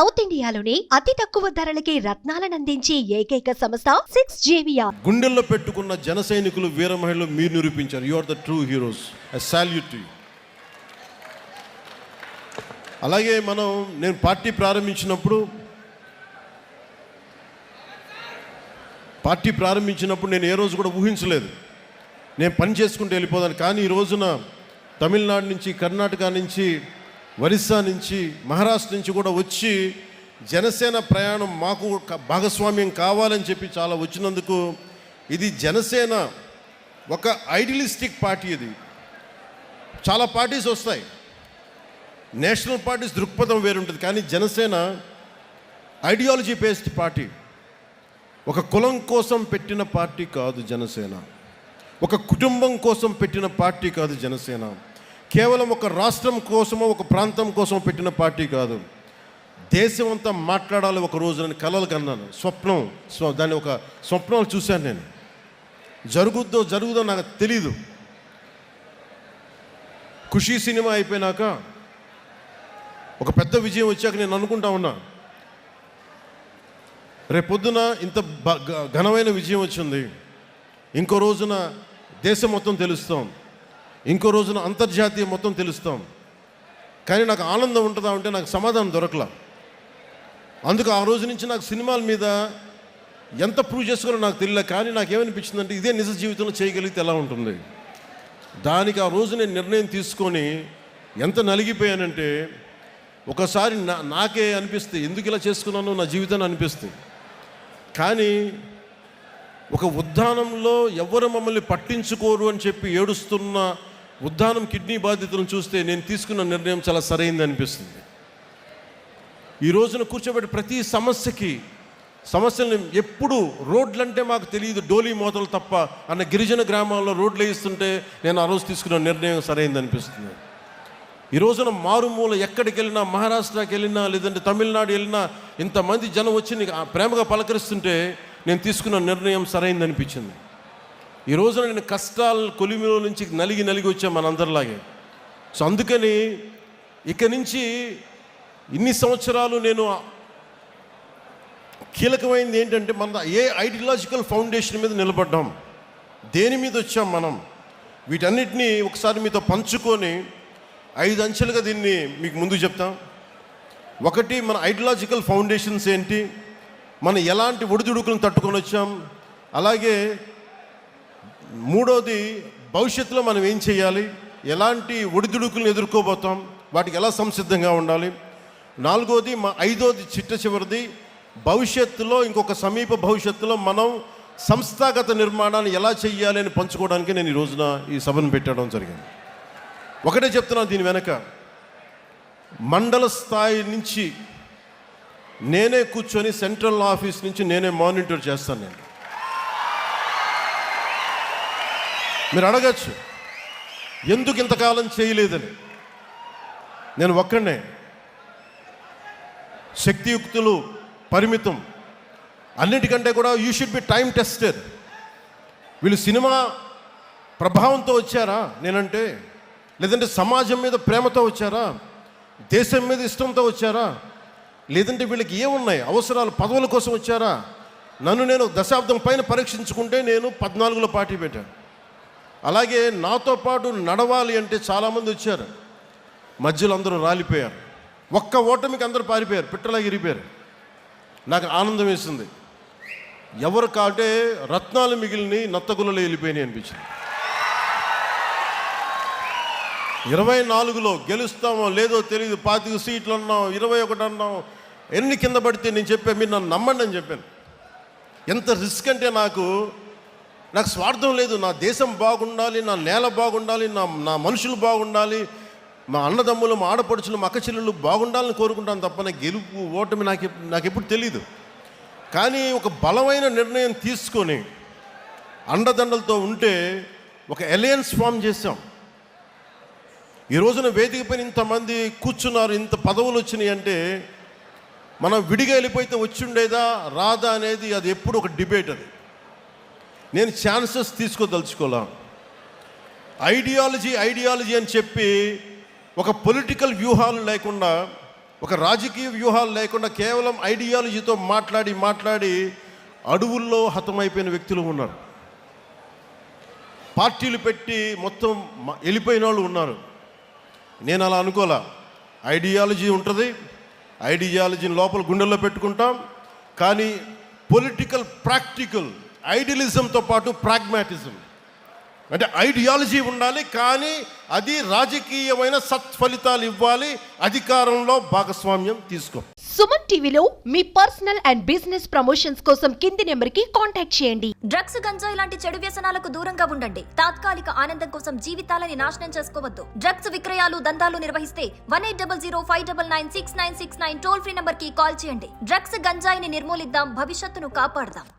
South ఇండియాలోని అతి తక్కువ ధరలకి రత్నాలను అందించే ఏకైక సంస్థ సిక్స్ జేవియా గుండెల్లో పెట్టుకున్న జన సైనికులు వీర మహిళలు మీరు నిరూపించారు. You are the true heroes I salute you అలాగే మనం నేను పార్టీ ప్రారంభించినప్పుడు పార్టీ ప్రారంభించినప్పుడు నేను ఏ రోజు కూడా ఊహించలేదు. నేను పని చేసుకుంటూ వెళ్ళిపోదాను కానీ ఈ రోజున తమిళనాడు నుంచి కర్ణాటక నుంచి ఒరిస్సా నుంచి మహారాష్ట్ర నుంచి కూడా వచ్చి జనసేన ప్రయాణం మాకు భాగస్వామ్యం కావాలని చెప్పి చాలా వచ్చినందుకు ఇది జనసేన ఒక ఐడియలిస్టిక్ పార్టీ ఇది. చాలా పార్టీస్ వస్తాయి. నేషనల్ పార్టీస్ దృక్పథం వేరుంటుంది. కానీ జనసేన ఐడియాలజీ బేస్డ్ పార్టీ. ఒక కులం కోసం పెట్టిన పార్టీ కాదు జనసేన. ఒక కుటుంబం కోసం పెట్టిన పార్టీ కాదు జనసేన. కేవలం ఒక రాష్ట్రం కోసమో ఒక ప్రాంతం కోసమో పెట్టిన పార్టీ కాదు. దేశం అంతా మాట్లాడాలి ఒక రోజు నేను కలలు కన్నాను. స్వప్నం స్వ దాన్ని ఒక స్వప్నాలు చూశాను నేను. జరుగుద్దో జరుగుదో నాకు తెలీదు. ఖుషీ సినిమా అయిపోయినాక ఒక పెద్ద విజయం వచ్చాక నేను అనుకుంటా ఉన్నా. రేపొద్దున ఇంత ఘనమైన విజయం వచ్చింది. ఇంకో రోజున దేశం మొత్తం తెలుస్తాం. ఇంకో రోజున అంతర్జాతీయ మొత్తం తెలుస్తాం. కానీ నాకు ఆనందం ఉంటుందా అంటే నాకు సమాధానం దొరకలా. అందుకు ఆ రోజు నుంచి నాకు సినిమాల మీద ఎంత ప్రూవ్ చేసుకోవాలో నాకు తెలియలే కానీ నాకు ఏమనిపించిందంటే ఇదే నిజ జీవితంలో చేయగలిగితే ఎలా ఉంటుంది? దానికి ఆ రోజు నేను నిర్ణయం తీసుకొని ఎంత నలిగిపోయానంటే ఒకసారి నా నాకే అనిపిస్తుంది ఎందుకు ఇలా చేసుకున్నానో నా జీవితాన్ని అనిపిస్తుంది. కానీ ఒక ఉద్దానంలో ఎవరు మమ్మల్ని పట్టించుకోరు అని చెప్పి ఏడుస్తున్న ఉద్దానం కిడ్నీ బాధితులను చూస్తే నేను తీసుకున్న నిర్ణయం చాలా సరైంది అనిపిస్తుంది. ఈ రోజున కూర్చోబెట్టి ప్రతి సమస్యకి సమస్యలను ఎప్పుడు రోడ్లంటే మాకు తెలియదు డోలీ మోతలు తప్ప అన్న గిరిజన గ్రామాల్లో రోడ్లు వేయిస్తుంటే నేను ఆ రోజు తీసుకున్న నిర్ణయం సరైంది అనిపిస్తుంది. ఈ రోజున మారుమూల ఎక్కడికి వెళ్ళినా మహారాష్ట్రకి వెళ్ళినా లేదంటే తమిళనాడు వెళ్ళినా ఇంతమంది జనం వచ్చి ఆ ప్రేమగా పలకరిస్తుంటే నేను తీసుకున్న నిర్ణయం సరైంది అనిపించింది. ఈ రోజున నేను కష్టాలు కొలిమిలో నుంచి నలిగి నలిగి వచ్చాను మనందరిలాగే. సో అందుకని ఇక నుంచి ఇన్ని సంవత్సరాలు నేను కీలకమైనది ఏంటంటే మన ఏ ఐడియాలజికల్ ఫౌండేషన్ మీద నిలబడ్డాం. దేని మీద వచ్చాం మనం? వీటన్నిటినీ ఒకసారి మీతో పంచుకొని ఐదు అంచెలుగా దీన్ని మీకు ముందు చెప్తాం. ఒకటి మన ఐడియాలజికల్ ఫౌండేషన్స్ ఏంటి? మనం ఎలాంటి ఒడిదుడుకులను తట్టుకొని వచ్చాం? అలాగే మూడోది భవిష్యత్తులో మనం ఏం చేయాలి? ఎలాంటి ఒడిదుడుకులను ఎదుర్కోబోతాం? వాటికి ఎలా సంసిద్ధంగా ఉండాలి? నాలుగోది మా ఐదోది చిట్ట చివరిది భవిష్యత్తులో ఇంకొక సమీప భవిష్యత్తులో మనం సంస్థాగత నిర్మాణాన్ని ఎలా చెయ్యాలి అని పంచుకోవడానికి నేను ఈ రోజున ఈ సభను పెట్టడం జరిగింది. ఒకటే చెప్తున్నాను దీని వెనక. మండల స్థాయి నుంచి నేనే కూర్చొని సెంట్రల్ ఆఫీస్ నుంచి నేనే మానిటర్ చేస్తాను నేను. మీరు అడగచ్చు. ఎందుకు ఇంతకాలం చేయలేదని? నేను ఒక్కడే శక్తియుక్తులు పరిమితం అన్నిటికంటే కూడా you should be time tested వీళ్ళు సినిమా ప్రభావంతో వచ్చారా? నేనంటే. లేదంటే సమాజం మీద ప్రేమతో వచ్చారా? దేశం మీద ఇష్టంతో వచ్చారా? లేదంటే వీళ్ళకి ఏమున్నాయి? అవసరాలు పదవుల కోసం వచ్చారా? నన్ను నేను దశాబ్దం పైన పరీక్షించుకుంటే నేను పద్నాలుగులో పార్టీ పెట్టాను. అలాగే నాతో పాటు నడవాలి అంటే చాలామంది వచ్చారు. మధ్యలో అందరూ రాలిపోయారు. ఒక్క ఓటమికి అందరూ పారిపోయారు పిట్టలా ఇరిపోయారు నాకు ఆనందం వేసింది. ఎవరు కాటే రత్నాలు మిగిలిని నత్తగులలో వెళ్ళిపోయినాయి అనిపించింది. ఇరవై నాలుగులో గెలుస్తామో లేదో తెలియదు పాతిక సీట్లు అన్నాం ఇరవై ఒకటి అన్నాం ఎన్ని కింద పడితే నేను చెప్పాను మీరు నన్ను నమ్మండి అని చెప్పాను. ఎంత రిస్క్ అంటే నాకు నాకు స్వార్థం లేదు నా దేశం బాగుండాలి నా నేల బాగుండాలి నా నా మనుషులు బాగుండాలి మా అన్నదమ్ములు మా ఆడపడుచులు మా అక్క చెల్లెళ్ళు బాగుండాలని కోరుకుంటాను తప్ప నాకు గెలుపు ఓటమి నాకు నాకు ఎప్పుడు తెలియదు కానీ ఒక బలమైన నిర్ణయం తీసుకొని అండదండలతో ఉంటే ఒక ఎలయన్స్ ఫామ్ చేసాం ఈ రోజున వేదిక పైన ఇంతమంది కూర్చున్నారు ఇంత పదవులు వచ్చినాయి అంటే మనం విడిగా వెళ్ళిపోయితే వచ్చిండేదా రాదా అనేది అది ఎప్పుడు ఒక డిబేట్ అది. నేను ఛాన్సెస్ తీసుకోదలుచుకోలే ఐడియాలజీ ఐడియాలజీ అని చెప్పి ఒక పొలిటికల్ వ్యూహాలు లేకుండా ఒక రాజకీయ వ్యూహాలు లేకుండా కేవలం ఐడియాలజీతో మాట్లాడి మాట్లాడి అడవుల్లో హతమైపోయిన వ్యక్తులు ఉన్నారు. పార్టీలు పెట్టి మొత్తం వెళ్ళిపోయిన వాళ్ళు ఉన్నారు. నేను అలా అనుకోలే. ఐడియాలజీ ఉంటుంది ఐడియాలజీని లోపల గుండెల్లో పెట్టుకుంటాం కానీ పొలిటికల్ ప్రాక్టికల్ ఐడియలిజంతో పాటు ప్రాగ్మాటిజం. అంటే ఐడియాలజీ ఉండాలి కానీ అది రాజకీయమైన సత్ఫలితాలు ఇవ్వాలి అధికారంలో భాగస్వామ్యం తీసుకో. సుమన్ టీవీలో మీ పర్సనల్ అండ్ బిజినెస్ ప్రమోషన్స్ కోసం కింది నెంబర్కి కాంటాక్ట్ చేయండి. డ్రగ్స్ గంజాయి లాంటి చెడు వ్యసనాలకు దూరంగా ఉండండి. తాత్కాలిక ఆనందం కోసం జీవితాలని నాశనం చేసుకోవద్దు. డ్రగ్స్ విక్రయాలు దందాలు నిర్వహిస్తే one eight double zero five double nine six nine six nine toll free నంబర్కి కాల్ చేయండి. డ్రగ్స్ గంజాయిని నిర్మూలిద్దాం భవిష్యత్తును కాపాడదాం.